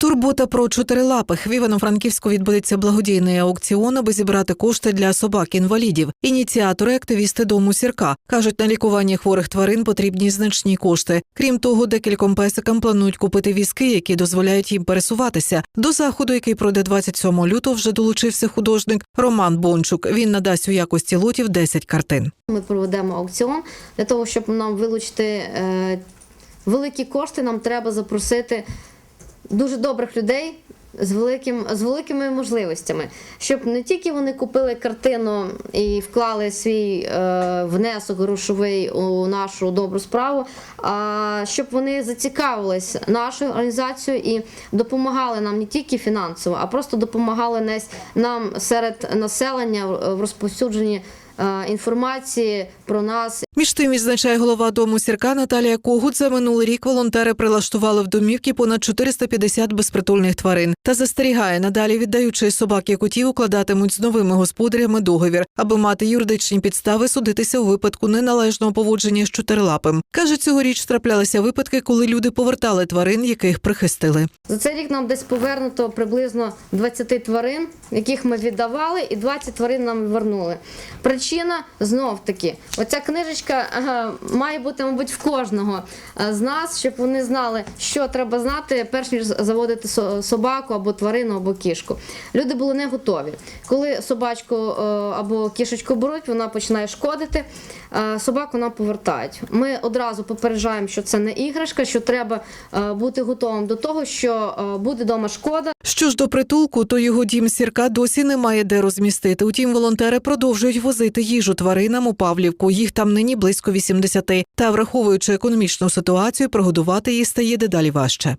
Турбота про чотирилапих в Івано-Франківську відбудеться благодійний аукціон, аби зібрати кошти для собак-інвалідів. Ініціатори активісти дому сірка кажуть, на лікування хворих тварин потрібні значні кошти. Крім того, декільком песикам планують купити візки, які дозволяють їм пересуватися. До заходу, який пройде 27 лютого, вже долучився художник Роман Бончук. Він надасть у якості лотів 10 картин. Ми проведемо аукціон для того, щоб нам вилучити е, великі кошти. Нам треба запросити дуже добрих людей. З великим з великими можливостями, щоб не тільки вони купили картину і вклали свій е, внесок грошовий у нашу добру справу, а щоб вони зацікавились нашою організацією і допомагали нам не тільки фінансово, а просто допомагали нас- нам серед населення в розповсюдженні інформації про нас Між тим, відзначає голова дому сірка Наталія Когут. За минулий рік волонтери прилаштували в домівки понад 450 безпритульних тварин та застерігає надалі, віддаючи собак і котів, укладатимуть з новими господарями договір, аби мати юридичні підстави судитися у випадку неналежного поводження з чотирилапим. каже, цьогоріч траплялися випадки, коли люди повертали тварин, яких прихистили. За цей рік нам десь повернуто приблизно 20 тварин, яких ми віддавали, і 20 тварин нам вернули. Причина знов таки, оця книжечка має бути, мабуть, в кожного е, з нас, щоб вони знали, що треба знати, перш ніж заводити собаку або тварину, або кішку. Люди були не готові. Коли собачку е, або кішечку беруть, вона починає шкодити, е, собаку нам повертають. Ми одразу попереджаємо, що це не іграшка, що треба бути готовим до того, що буде вдома шкода. Що ж до притулку, то його дім сірка досі немає де розмістити. Утім, волонтери продовжують возити їжу тваринам у Павлівку. Їх там нині близько 80. Та враховуючи економічну ситуацію, прогодувати її стає дедалі важче.